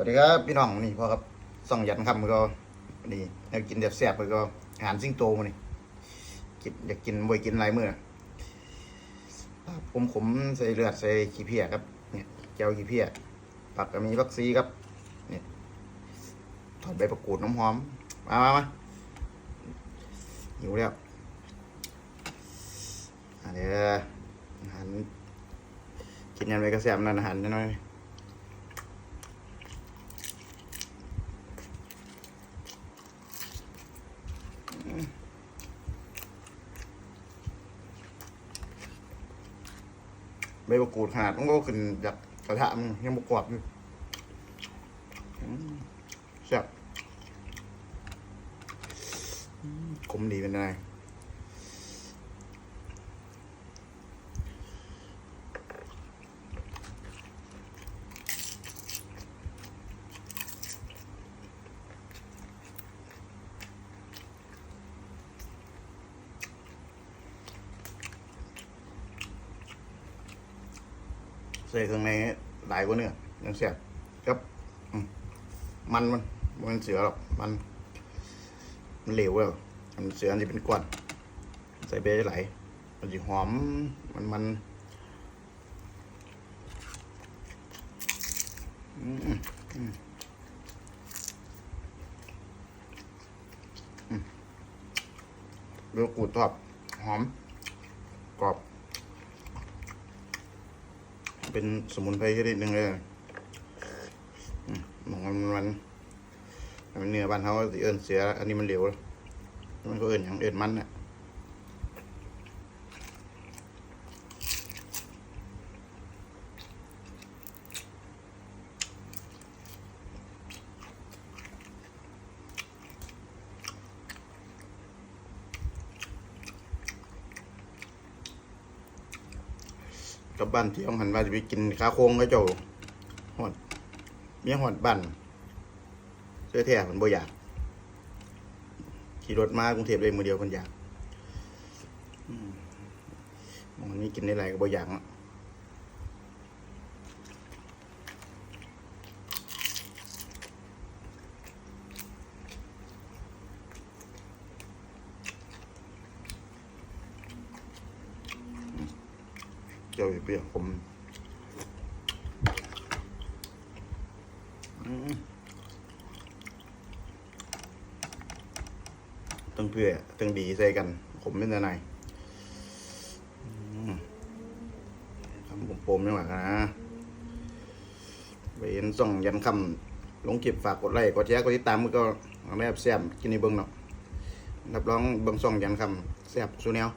วัสดีครับพี่น้องนี่พ่อครับส่องยันคำก็นี่อยากกินแบบแซ่บๆก็อาหารซิงโตมานี่กินอยากกินบ่อยกินหลายมือผมขมใส่เลือดใส่ขี้เพี้ยครับเนี่ยแก้วขี้เพี้ยผักก็มีผักซีครับเนี่ยทอดใบประกูดน้ำหอมมามามาหิวแล้วอะเดี๋ยวอาหารกินยันไปก็แซ่บนั่นอาหารน้อย ใบมะกรูดขนาดมันก็ขึ้นจากกระทะมันยังบกรอบอยู่แซ่บขมดีเป็นไง ใส่เครื่องในหลายกว่าเนื้อยังแซ่บครับ มันมันมันเสือหรอกมัน มันเหลวแล้วมันเสือมันจะเป็นก้อนใส่เบสไหลมันจะหอมมันมันอืมอืมอืมอืมเบลกูดทอดหอมกรอบ เป็นสมุนไพรชนิดหนึ่งเลยอืมมันมันมันเนื้อบ้านเขาสิเอิญเสีย อันนี้มันเหลวมันก็เอิญอย่างเอิญมันน่ะ กับบ้านที่ต้องหันว่าจะไปกินขาโค้งก็เจ้าหอดเมียหอดบ้านเสื้อแท้มันบ่อยาก ขี่รถมากรุงเทพเลยมือเดียวคนอยากมันนี้กินได้ไรก็บ่อยากอะ เจ้าเปรี้ยวผมอืมตั้งเพื่อตั้งดีใส่กัน ผมเป็นยังไงทำผมโปมๆไม่หวานะไปเห็นส่องยันคำลงคลิปฝากกดไลค์กดแชร์กดติดตามมือก็เอาแม่แซ่บกินในเบิ้งเนาะรับรองเบิ้งส่องยันคำแซ่บสูแนว